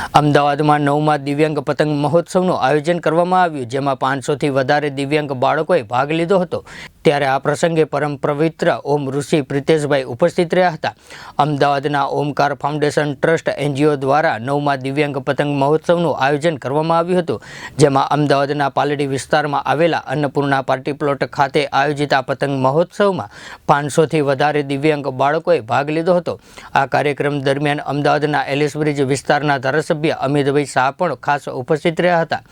અમદાવાદમાં નવમાં દિવ્યાંગ પતંગ મહોત્સવનું આયોજન કરવામાં આવ્યું, જેમાં પાંચસોથી વધારે દિવ્યાંગ બાળકોએ ભાગ લીધો હતો. ત્યારે આ પ્રસંગે પરમ પવિત્ર ઓમ ઋષિ પ્રિતેશભાઈ ઉપસ્થિત રહ્યા હતા. અમદાવાદના ઓમકાર ફાઉન્ડેશન ટ્રસ્ટ એનજીઓ દ્વારા નવમાં દિવ્યાંગ પતંગ મહોત્સવનું આયોજન કરવામાં આવ્યું હતું, જેમાં અમદાવાદના પાલડી વિસ્તારમાં આવેલા અન્નપૂર્ણા પાર્ટી પ્લોટ ખાતે આયોજિત આ પતંગ મહોત્સવમાં પાંચસોથી વધારે દિવ્યાંગ બાળકોએ ભાગ લીધો હતો. આ કાર્યક્રમ દરમિયાન અમદાવાદના એલિસ બ્રિજ વિસ્તારના ધારાસભ્ય અમિતભાઈ શાહ પણ ખાસ ઉપસ્થિત રહ્યા હતા.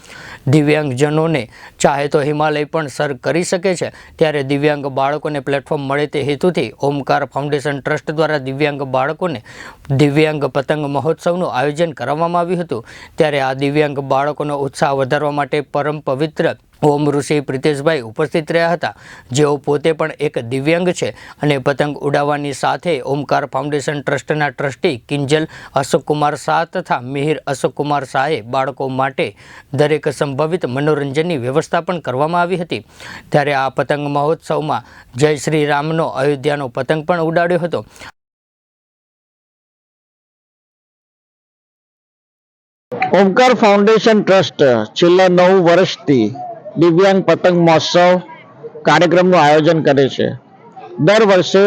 દિવ્યાંગજનોને ચાહે તો હિમાલય પણ સર કરી શકે છે. ત્યારે દિવ્યાંગ બાળકોને પ્લેટફોર્મ મળે તે હેતુથી ઓમકાર ફાઉન્ડેશન ટ્રસ્ટ દ્વારા દિવ્યાંગ બાળકોને દિવ્યાંગ પતંગ મહોત્સવનું આયોજન કરવામાં આવ્યું હતું. ત્યારે આ દિવ્યાંગ બાળકોનો ઉત્સાહ વધારવા માટે પરમ પવિત્ર ઓમ ઋષિ પ્રિતેશભાઈ ઉપસ્થિત રહ્યા હતા. જેઓ પોતે પણ એક દિવ્યાંગ છે અને પતંગ ઉડાવવાની સાથે ઓમકાર ફાઉન્ડેશન ટ્રસ્ટના ટ્રસ્ટી કિંજલ અશોકકુમાર શાહ તથા મિહિર અશોકકુમાર શાહે બાળકો માટે દરેક સંભવિત મનોરંજનની વ્યવસ્થા પણ કરવામાં આવી હતી. ત્યારે આ પતંગ મહોત્સવમાં જય શ્રી રામનો અયોધ્યાનો પતંગ પણ ઉડાડ્યો હતો. ઓમકાર ફાઉન્ડેશન ટ્રસ્ટ છેલ્લા નવ વર્ષથી દિવ્યાંગ પતંગ મહોત્સવ કાર્યક્રમનું આયોજન કરે છે. દર વર્ષે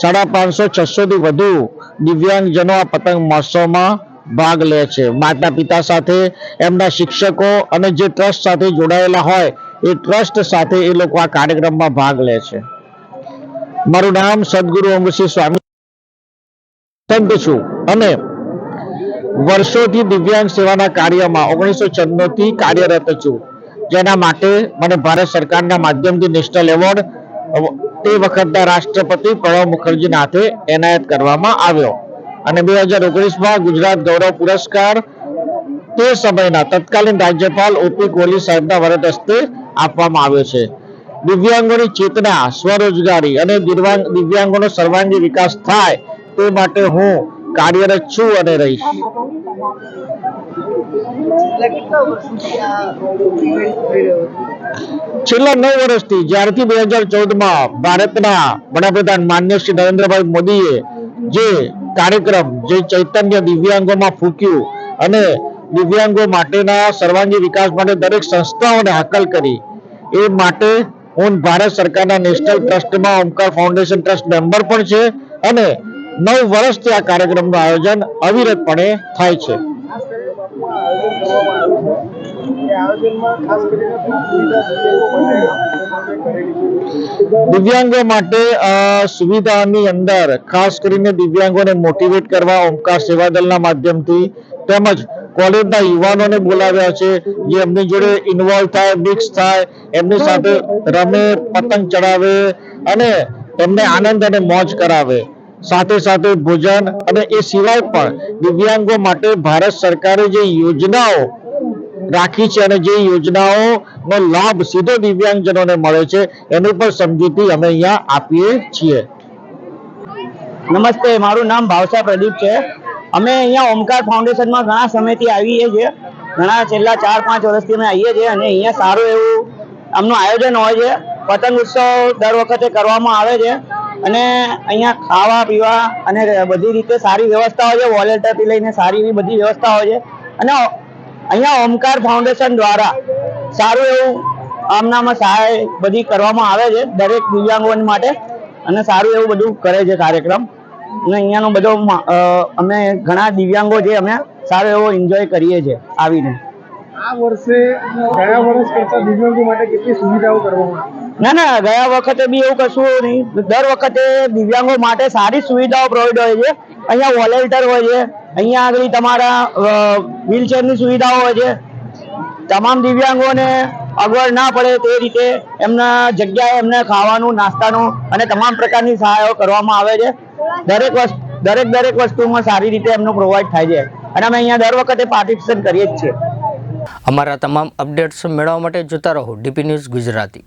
સાડા પાંચસો છસો થી વધુ દિવ્યાંગજનો આ પતંગ મહોત્સવમાં ભાગ લે છે. માતા પિતા સાથે, એમના શિક્ષકો અને જે ટ્રસ્ટ સાથે જોડાયેલા હોય, એ ટ્રસ્ટ સાથે એ લોકો આ કાર્યક્રમમાં ભાગ લે છે. મારું નામ સદગુરુ અમૃતસિંહ સ્વામી સંત છું અને વર્ષોથી દિવ્યાંગ સેવાના કાર્યમાં ઓગણીસો થી કાર્યરત છું. જેના માટે મને ભારત સરકારના માધ્યમથી નેશનલ એવોર્ડ તે વખતના રાષ્ટ્રપતિ પ્રણવ મુખર્જીના હાથે એનાયત કરવામાં આવ્યો. અને બે હજાર ઓગણીસમાં ગુજરાત ગૌરવ પુરસ્કાર, તે સમયના તત્કાલીન રાજ્યપાલ ઓપી કોહલી સાહેબના વરદ હસ્તે આપવામાં આવ્યો છે. દિવ્યાંગોની ચેતના, સ્વરોજગારી અને દિવ્યાંગ, દિવ્યાંગોનો સર્વાંગી વિકાસ થાય તે માટે હું કાર્યરત છું અને રહીશ. છેલ્લા નવ વર્ષથી જ્યારથી બે હજાર ચૌદમાં ભારતના વડાપ્રધાન માન્ય શ્રી નરેન્દ્રભાઈ મોદીએ જે કાર્યક્રમ, જે ચૈતન્ય દિવ્યાંગોમાં ફૂક્યું અને દિવ્યાંગો માટેના સર્વાંગી વિકાસ માટે દરેક સંસ્થાઓને હાકલ કરી, એ માટે હું ભારત સરકારના નેશનલ ટ્રસ્ટમાં ઓમકાર ફાઉન્ડેશન ટ્રસ્ટ મેમ્બર પણ છે અને નવ વર્ષથી આ કાર્યક્રમનું આયોજન અવિરતપણે થાય છે. દિવ્યાંગો માટે સુવિધાની અંદર, ખાસ કરીને દિવ્યાંગોને મોટિવેટ કરવા ઓમકાર સેવા દળના માધ્યમથી તેમજ કોલેજના યુવાનોને બોલાવ્યા છે, જે એમની જોડે ઇન્વોલ્વ થાય મિક્સ થાય, એમની સાથે રમે, પતંગ ચડાવે અને એમને આનંદ અને મોજ કરાવે. સાથે સાથે ભોજન અને એ સિવાય પણ દિવ્યાંગો માટે ભારત સરકારે જે યોજનાઓ રાખી છે અને જે યોજનાઓનો લાભ સીધો દિવ્યાંગજનોને મળે છે, એની પણ સમજૂતી અમે અહીંયા આપીએ છીએ. નમસ્તે, મારું નામ ભાવસા પ્રદીપ છે. અમે અહીંયા ઓમકાર ફાઉન્ડેશનમાં ઘણા સમયથી આવીએ છીએ. ઘણા છેલ્લા ચાર પાંચ વર્ષથી અમે આવીએ છીએ અને અહીંયા સારું એવું આમનું આયોજન હોય છે. પતંગ ઉત્સવ દર વખતે કરવામાં આવે છે. અને અહીંયા ખાવા, પીવા અને બધી રીતે સારી વ્યવસ્થા હોય છે. વોલેટરથી લઈને સારી એવી બધી વ્યવસ્થા હોય છે. અને અહીંયા ઓમકાર ફાઉન્ડેશન દ્વારા સારું એવું આમનામાં સહાય બધી કરવામાં આવે છે, દરેક દિવ્યાંગો માટે. અને સારું એવું બધું કરે છે કાર્યક્રમ. અને અહીંયાનો બધો અમે ઘણા દિવ્યાંગો છે, અમે સારો એવો એન્જોય કરીએ છીએ આવીને. આ વર્ષે ગયા વર્ષ કરતા દિવ્યાંગો માટે કેટલી સુવિધાઓ કરવામાં? ના ના, ગયા વખતે બી એવું કશું નહીં. દર વખતે દિવ્યાંગો માટે સારી સુવિધાઓ પ્રોવાઈડ હોય છે. અહીંયા વોલેન્ટિયર હોય છે. અહીંયા આગળ તમારા વ્હીલચેરની સુવિધાઓ હોય છે. તમામ દિવ્યાંગોને અગવડ ના પડે તે રીતે એમના જગ્યાએ એમને ખાવાનું, નાસ્તાનું અને તમામ પ્રકારની સહાયો કરવામાં આવે છે. દરેક વસ્તુ, દરેક દરેક વસ્તુમાં સારી રીતે એમનું પ્રોવાઈડ થાય છે. અને અમે અહીંયા દર વખતે પાર્ટિસિપેટ કરીએ જ છીએ. અમારા તમામ અપડેટ્સ મેળવવા માટે જોતા રહો. DP news Gujarati.